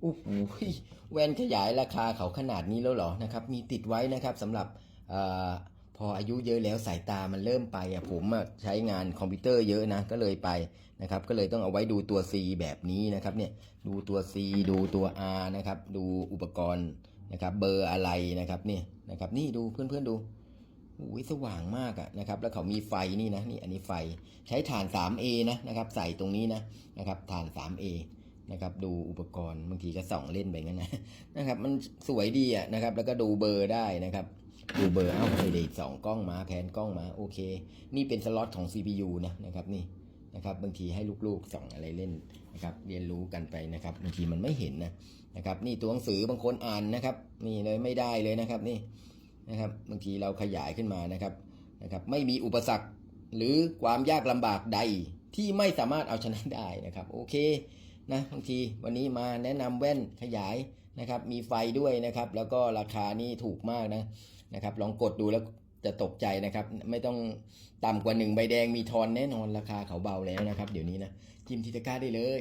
โอ้โหแว่นขยายราคาเขาขนาดนี้แล้วเหรอนะครับ มีติดไว้นะครับสำหรับอพออายุเยอะแล้วสายตามันเริ่มไปอะผมใช้งานคอมพิวเตอร์เยอะนะก็เลยไปนะครับ ก็เลยต้องเอาไว้ดูตัว C แบบนี้นะครับเนี่ยดูตัว C ดูตัว R นะครับ ดูอุปกรณ์นะครับ เบอร์อะไรนะครับเนี่ยนะครับนี่ดูเพื่อนๆดูโอ้ยสว่างมากอะนะครับ แล้วเขามีไฟนี่นะนี่อันนี้ไฟใช้ถ่าน 3A นะนะครับ ใส่ตรงนี้นะนะครับถ่าน 3A นะครับดูอุปกรณ์บางทีก็ส่องเล่นไปงั้นนะนะครับ มันสวยดีอะนะครับ แล้วก็ดูเบอร์ได้นะครับ ดูเบอร์เอ้าเด็กสองกล้องมาแผนกล้องมาโอเค นี่เป็นสล็อตของ CPU นะนะครับนี่นะครับบางทีให้ลูกๆส่องอะไรเล่นนะครับ เรียนรู้กันไปนะครับบางทีมันไม่เห็นนะนะครับ นี่ตัวหนังสือบางคนอ่านนะครับ นี่เลยไม่ได้เลยนะครับนี่นะครับบางทีเราขยายขึ้นมานะครับนะครับ ไม่มีอุปสรรคหรือความยากลำบากใดที่ไม่สามารถเอาชนะได้นะครับ โอเค นะบางทีวันนี้มาแนะนำแว่นขยายนะครับมีไฟด้วยนะครับ แล้วก็ราคานี่ถูกมากนะนะครับ ลองกดดูแล้วจะตกใจนะครับ ไม่ต้องต่ำกว่าหนึ่งใบแดงมีทอนแน่นอนราคาเขาเบาแล้วนะครับ เดี๋ยวนี้นะจิ้มทิตะกร้าได้เลย